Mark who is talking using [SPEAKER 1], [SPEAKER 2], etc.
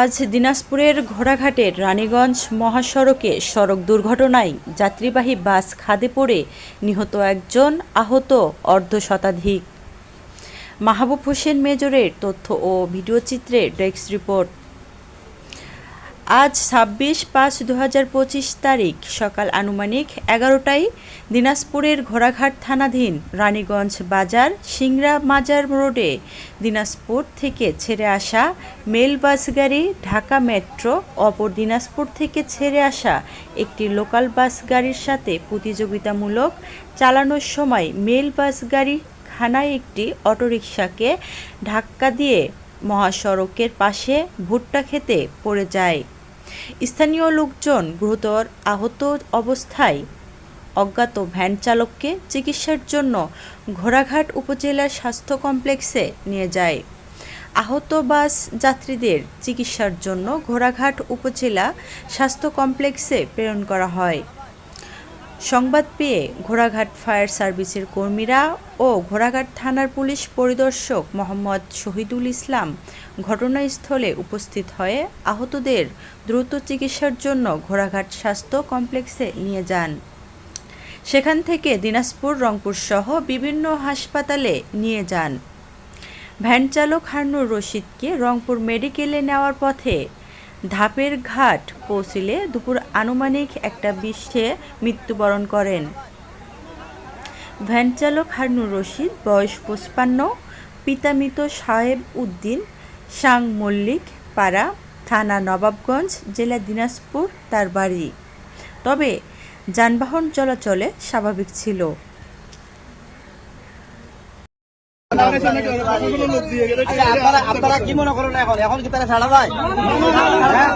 [SPEAKER 1] আজ দিনাজপুরের ঘোড়াঘাটের রানীগঞ্জ মহাসড়কে সড়ক দুর্ঘটনায় যাত্রীবাহী বাস খাদে পড়ে নিহত একজন আহত অর্ধ শতাধিক মাহবুব হোসেন মেজরের তথ্য ও ভিডিও ভিডিওচিত্রে ডেস্ক রিপোর্ট। আজ ছাব্বিশ পাঁচ দু হাজার পঁচিশ তারিখ, সকাল আনুমানিক এগারোটায় দিনাজপুরের ঘোড়াঘাট থানাধীন রানীগঞ্জ বাজার সিংরা মাজার রোডে দিনাজপুর থেকে ছেড়ে আসা মেল বাস গাড়ি ঢাকা মেট্রো, অপর দিনাজপুর থেকে ছেড়ে আসা একটি লোকাল বাস গাড়ির সাথে প্রতিযোগিতামূলক চালানোর সময় মেল বাস গাড়ি খানায় একটি অটোরিকশাকে ধাক্কা দিয়ে মহাসড়কের পাশে ভুট্টা খেতে পড়ে যায়। স্থানীয় লোকজন গুরুতর আহত অবস্থায় অজ্ঞাত ভ্যান চালককে চিকিৎসার জন্য ঘোড়াঘাট উপজেলা স্বাস্থ্য কমপ্লেক্সে নিয়ে যায়। আহত বাস যাত্রীদের চিকিৎসার জন্য ঘোড়াঘাট উপজেলা স্বাস্থ্য কমপ্লেক্সে প্রেরণ করা হয়। সংবাদ পেয়ে ঘোড়াঘাট ফায়ার সার্ভিসের কর্মীরা ও ঘোড়াঘাট থানার পুলিশ পরিদর্শক মোহাম্মদ শহীদুল ইসলাম ঘটনাস্থলে উপস্থিত হয়ে আহতদের দ্রুত চিকিৎসার জন্য ঘোড়াঘাট স্বাস্থ্য কমপ্লেক্সে নিয়ে যান। সেখান থেকে দিনাজপুর, রংপুর সহ বিভিন্ন হাসপাতালে নিয়ে যান। ভ্যান চালক হারনুর রশিদকে রংপুর মেডিকেলে নেওয়ার পথে ধাপের ঘাট পৌঁছিলে দুপুর আনুমানিক একটা বিশে মৃত্যুবরণ করেন। ভ্যান চালক হারনুর রশিদ, বয়স পঁচপান্ন, পিতামিত সাহেব উদ্দিন, সাং মল্লিক, পাড়া, থানা নবাবগঞ্জ, জেলা দিনাজপুর, তার বাড়ি। তবে যানবাহন চলাচলে স্বাভাবিক ছিল।
[SPEAKER 2] আপনারা আপনারা কি মনে করেন এখন এখন কি তারা ছাড়া যায় হ্যাঁ?